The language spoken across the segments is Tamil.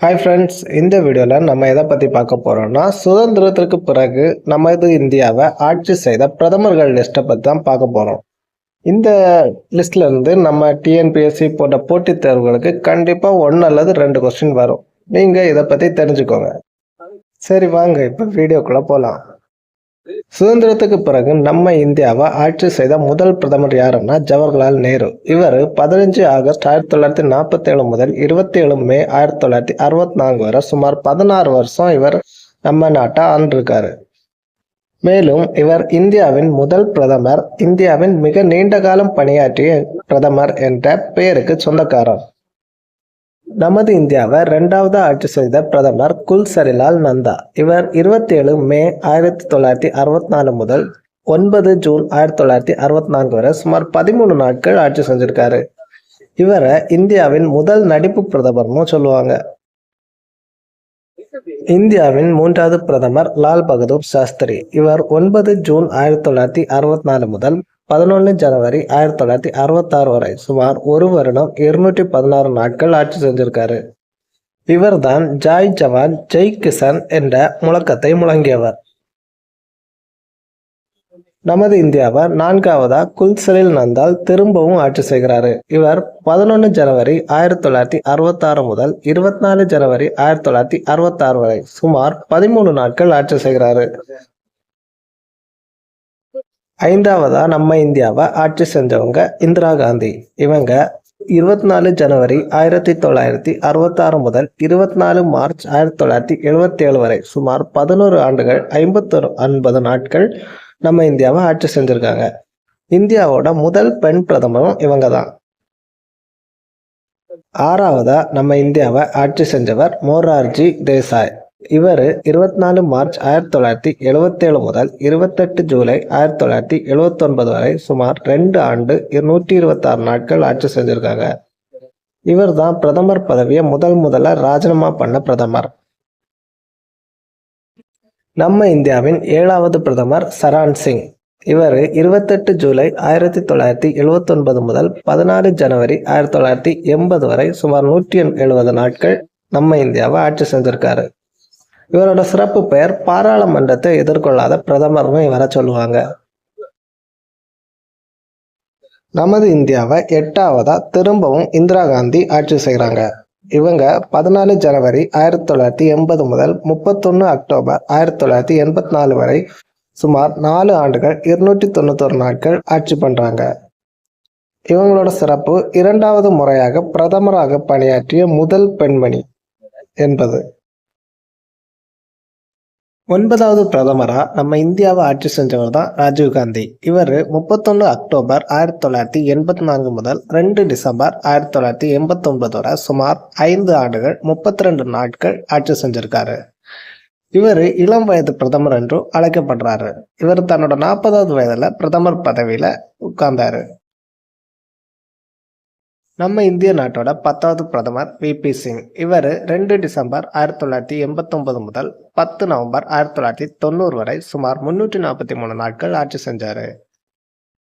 ஹாய் ஃப்ரெண்ட்ஸ் இந்த வீடியோவில் நம்ம எதை பற்றி பார்க்க போகிறோம்னா சுதந்திரத்திற்கு பிறகு நமது இந்தியாவை ஆட்சி செய்த பிரதமர்கள் லிஸ்ட்டை பற்றி தான் பார்க்க போகிறோம் இந்த லிஸ்ட்லேருந்து நம்ம டிஎன்பிஎஸ்சி போன்ற போட்டித் தேர்வுகளுக்கு கண்டிப்பாக ஒன்று அல்லது ரெண்டு கொஸ்டின் வரும். நீங்கள் இதை பற்றி தெரிஞ்சுக்கோங்க. சரி வாங்க இப்போ வீடியோக்குள்ளே போகலாம் சுதந்திரத்துக்கு பிறகு நம்ம இந்தியாவை ஆட்சி செய்த முதல் பிரதமர் யாருன்னா ஜவஹர்லால் நேரு. இவர் பதினஞ்சு ஆகஸ்ட் ஆயிரத்தி தொள்ளாயிரத்தி நாற்பத்தி ஏழு முதல் இருபத்தி ஏழு மே ஆயிரத்தி தொள்ளாயிரத்தி அறுபத்தி நான்கு வரை சுமார் பதினாறு வருஷம் இவர் நம்ம நாட்டை ஆண்டிருக்காரு. மேலும் இவர் இந்தியாவின் முதல் பிரதமர் இந்தியாவின் மிக நீண்ட காலம் பணியாற்றிய பிரதமர் என்ற பெயருக்கு சொந்தக்காரர். நமது இந்தியாவை இரண்டாவது ஆட்சி செய்த பிரதமர் குல்சரிலால் நந்தா. இவர் இருபத்தி ஏழு மே ஆயிரத்தி தொள்ளாயிரத்தி அறுபத்தி நாலு முதல் ஒன்பது ஜூன் ஆயிரத்தி தொள்ளாயிரத்தி அறுபத்தி நான்கு வரை சுமார் பதிமூணு நாட்கள் ஆட்சி செஞ்சிருக்காரு. இவரை இந்தியாவின் முதல் நடிப்பு பிரதமர்னு சொல்லுவாங்க. இந்தியாவின் மூன்றாவது பிரதமர் லால் பகதூர் சாஸ்திரி. இவர் ஒன்பது ஜூன் ஆயிரத்தி தொள்ளாயிரத்தி அறுபத்தி நாலு முதல் பதினொன்று ஜனவரி ஆயிரத்தி தொள்ளாயிரத்தி அறுபத்தாறு வரை சுமார் ஒரு வருடம் இருநூற்றி பதினாறு நாட்கள் ஆட்சி செஞ்சிருக்காரு. இவர்தான் ஜாய் ஜவான் ஜெய் கிசான் என்ற முழக்கத்தை முழங்கியவர். நமது இந்தியாவை? நான்காவதா? குல்சலில் நந்தால் திரும்பவும் ஆட்சி செய்கிறாரு. இவர் பதினொன்று ஜனவரி ஆயிரத்தி தொள்ளாயிரத்தி அறுபத்தாறு முதல் இருபத்தி நாலு ஜனவரி ஆயிரத்தி தொள்ளாயிரத்தி அறுபத்தாறு வரை சுமார் பதிமூணு நாட்கள் ஆட்சி செய்கிறாரு. ஐந்தாவதா நம்ம இந்தியாவை ஆட்சி செஞ்சவங்க இந்திரா காந்தி. இவங்க இருபத்தி நாலு ஜனவரி ஆயிரத்தி தொள்ளாயிரத்தி அறுபத்தாறு முதல் இருபத்தி நாலு மார்ச் ஆயிரத்தி தொள்ளாயிரத்தி எழுபத்தி ஏழு வரை சுமார் பதினோரு ஆண்டுகள் ஐம்பத்தொரு ஒன்பது நாட்கள் நம்ம இந்தியாவை ஆட்சி செஞ்சுருக்காங்க. இந்தியாவோட முதல் பெண் பிரதமரும் இவங்க தான் ஆறாவதா நம்ம இந்தியாவை ஆட்சி செஞ்சவர் மோரார்ஜி தேசாய். இவர் இருபத்தி நாலு மார்ச் ஆயிரத்தி தொள்ளாயிரத்தி எழுவத்தேழு முதல் இருபத்தெட்டு ஜூலை ஆயிரத்தி தொள்ளாயிரத்தி எழுவத்தொன்பது வரை சுமார் ரெண்டு ஆண்டு நூற்றி இருபத்தாறு நாட்கள் ஆட்சி செஞ்சிருக்காங்க. இவர் தான் பிரதமர் பதவியை முதல் முதல்ல ராஜினாமா பண்ண பிரதமர். நம்ம இந்தியாவின் ஏழாவது பிரதமர் சரான் சிங். இவர் இருபத்தெட்டு ஜூலை ஆயிரத்தி தொள்ளாயிரத்தி எழுவத்தொன்பது முதல் பதினாறு ஜனவரி ஆயிரத்தி தொள்ளாயிரத்தி எண்பது வரை சுமார் நூற்றி எழுபது நாட்கள் நம்ம இந்தியாவை ஆட்சி செஞ்சிருக்காரு. இவரோட சிறப்பு பெயர் பாராளுமன்றத்தை எதிர்கொள்ளாத பிரதமர்னு வர சொல்லுவாங்க. நமது இந்தியாவை எட்டாவதா திரும்பவும் இந்திரா காந்தி ஆட்சி செய்கிறாங்க இவங்க பதினாலு ஜனவரி ஆயிரத்தி தொள்ளாயிரத்தி எண்பது முதல் முப்பத்தொன்று அக்டோபர் ஆயிரத்தி தொள்ளாயிரத்தி எண்பத்தி நாலு வரை சுமார் நாலு ஆண்டுகள் இருநூற்றி தொண்ணூத்தொரு நாட்கள் ஆட்சி பண்ணுறாங்க இவங்களோட சிறப்பு இரண்டாவது முறையாக பிரதமராக பணியாற்றிய முதல் பெண்மணி என்பது. ஒன்பதாவது பிரதமராக நம்ம இந்தியாவை ஆட்சி செஞ்சவர் தான் ராஜீவ்காந்தி இவர் முப்பத்தொன்று அக்டோபர் ஆயிரத்தி தொள்ளாயிரத்தி எண்பத்தி நான்கு முதல் ரெண்டு டிசம்பர் ஆயிரத்தி தொள்ளாயிரத்தி எண்பத்தொன்பது வரை சுமார் ஐந்து ஆண்டுகள் முப்பத்தி ரெண்டு நாட்கள் ஆட்சி செஞ்சிருக்காரு. இவர் இளம் வயது பிரதமர் என்றும் அழைக்கப்படுறாரு. இவர் தன்னோட நாற்பதாவது வயதில் பிரதமர் பதவியில் உட்கார்ந்தாரு. நம்ம இந்திய நாட்டோட பத்தாவது பிரதமர் விபி சிங். இவர் ரெண்டு டிசம்பர் ஆயிரத்தி தொள்ளாயிரத்தி எண்பத்தொன்பது முதல் பத்து நவம்பர் ஆயிரத்தி தொள்ளாயிரத்தி தொண்ணூறு வரை சுமார் முன்னூற்றி நாற்பத்தி மூணு நாட்கள் ஆட்சி செஞ்சார்.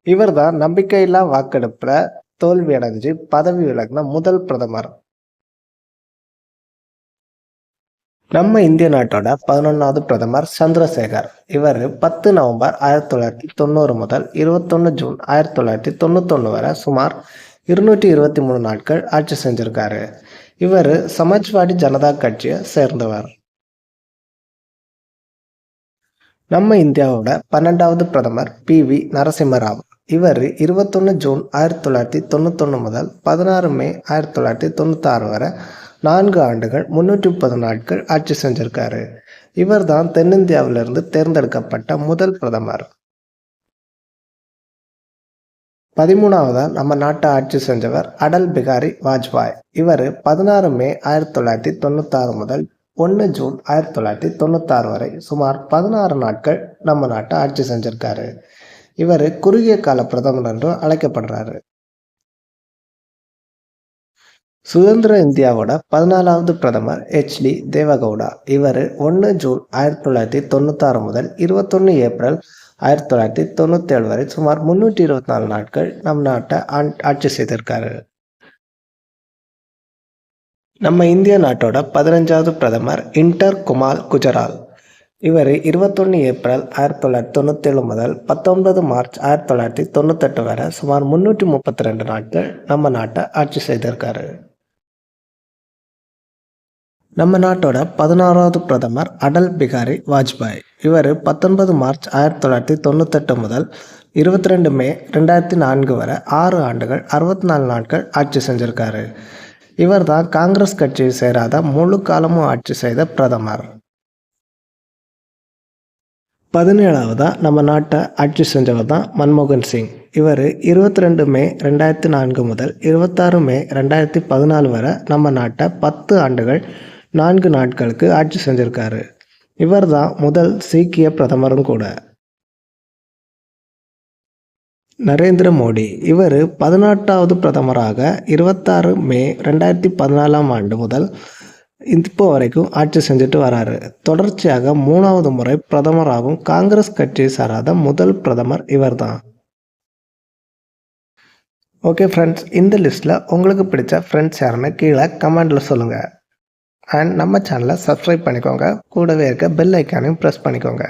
இவர் தான் நம்பிக்கையில்லா வாக்கெடுப்பில் தோல்வியடைஞ்சு பதவி விலகின முதல் பிரதமர். நம்ம இந்திய நாட்டோட பதினொன்றாவது பிரதமர் சந்திரசேகர். இவர் பத்து நவம்பர் ஆயிரத்தி தொள்ளாயிரத்தி தொண்ணூறு முதல் இருபத்தொன்று ஜூன் ஆயிரத்தி தொள்ளாயிரத்தி தொண்ணூத்தொன்று வரை சுமார் இருநூற்றி இருபத்தி மூணு நாட்கள் ஆட்சி செஞ்சிருக்காரு. இவர் சமாஜ்வாடி ஜனதா கட்சியை சேர்ந்தவர். நம்ம இந்தியாவோட பன்னெண்டாவது பிரதமர் பி வி நரசிம்மராவ். இவர் இருபத்தொன்று ஜூன் ஆயிரத்தி தொள்ளாயிரத்தி தொண்ணூத்தொன்று முதல் பதினாறு மே ஆயிரத்தி தொள்ளாயிரத்தி தொண்ணூத்தாறு வரை நான்கு ஆண்டுகள் முன்னூற்றி முப்பது நாட்கள் ஆட்சி செஞ்சிருக்காரு. இவர் தான் தென்னிந்தியாவிலிருந்து தேர்ந்தெடுக்கப்பட்ட முதல் பிரதமர். பதிமூணாவதா நம்ம நாட்டை ஆட்சி செஞ்சவர் அடல் பிகாரி வாஜ்பாய். இவர் பதினாறு மே ஆயிரத்தி தொள்ளாயிரத்தி தொண்ணூத்தாறு முதல் ஒன்று ஜூன் ஆயிரத்தி தொள்ளாயிரத்தி தொண்ணூத்தாறு வரை சுமார் பதினாறு நாட்கள் நம்ம நாட்டை ஆட்சி செஞ்சிருக்காரு. இவர் குறுகிய கால பிரதமர் என்றும் அழைக்கப்படுறாரு. சுதந்திர இந்தியாவோட பதினாலாவது பிரதமர் ஹெச் டி தேவகவுடா. இவர் ஒன்று ஜூன் ஆயிரத்தி தொள்ளாயிரத்தி தொண்ணூத்தாறு முதல் இருபத்தொன்று ஏப்ரல் ஆயிரத்தி தொள்ளாயிரத்தி தொண்ணூற்றி ஏழு வரை சுமார் முன்னூற்றி இருபத்தி நாலு நாட்கள் நம் நாட்டை ஆட்சி செய்திருக்காரு நம்ம இந்திய நாட்டோட பதினஞ்சாவது பிரதமர் இன்டர் குமால் குஜரால். இவர் இருபத்தொன்று ஏப்ரல் ஆயிரத்தி தொள்ளாயிரத்தி தொண்ணூற்றேழு முதல் பத்தொன்பது மார்ச் ஆயிரத்தி தொள்ளாயிரத்தி தொண்ணூத்தெட்டு வரை சுமார் முந்நூற்றி முப்பத்தி ரெண்டு நாட்கள் நம்ம நாட்டை ஆட்சி செய்திருக்காரு. நம்ம நாட்டோட பதினாறாவது பிரதமர் அடல் பிகாரி வாஜ்பாய். இவர் பத்தொன்பது மார்ச் ஆயிரத்தி தொள்ளாயிரத்தி தொண்ணூத்தெட்டு முதல் இருபத்தி ரெண்டு மே ரெண்டாயிரத்தி நான்கு வரை ஆறு ஆண்டுகள் அறுபத்தி நாலு நாட்கள் ஆட்சி செஞ்சுருக்காரு. இவர் தான் காங்கிரஸ் கட்சியை சேராத முழு காலமும் ஆட்சி செய்த பிரதமர். பதினேழாவதாக நம்ம நாட்டை ஆட்சி செஞ்சவர் தான் மன்மோகன் சிங். இவர் இருபத்தி ரெண்டு மே ரெண்டாயிரத்தி நான்கு முதல் இருபத்தாறு மே ரெண்டாயிரத்தி பதினாலு வரை நம்ம நாட்டை பத்து ஆண்டுகள் நான்கு நாட்களுக்கு ஆட்சி செஞ்சிருக்காரு. இவர் தான் முதல் சீக்கிய பிரதமரும் கூட. நரேந்திர மோடி இவர் பதினெட்டாவது பிரதமராக இருபத்தாறு மே ரெண்டாயிரத்தி பதினாலாம் ஆண்டு முதல் இப்போ வரைக்கும் ஆட்சி செஞ்சுட்டு வராரு. தொடர்ச்சியாக மூணாவது முறை பிரதமராகவும் காங்கிரஸ் கட்சியை சாராத முதல் பிரதமர் இவர் தான் ஓகே ஃப்ரெண்ட்ஸ் இந்த லிஸ்ட்டில் உங்களுக்கு பிடிச்ச ஃப்ரெண்ட்ஸ் யாருன்னு கீழே கமெண்டில் சொல்லுங்கள் அண்ட் நம்ம சேனலை சப்ஸ்கிரைப் பண்ணிக்கோங்க. கூடவே இருக்க பெல் ஐக்கானையும் ப்ரெஸ் பண்ணிக்கோங்க.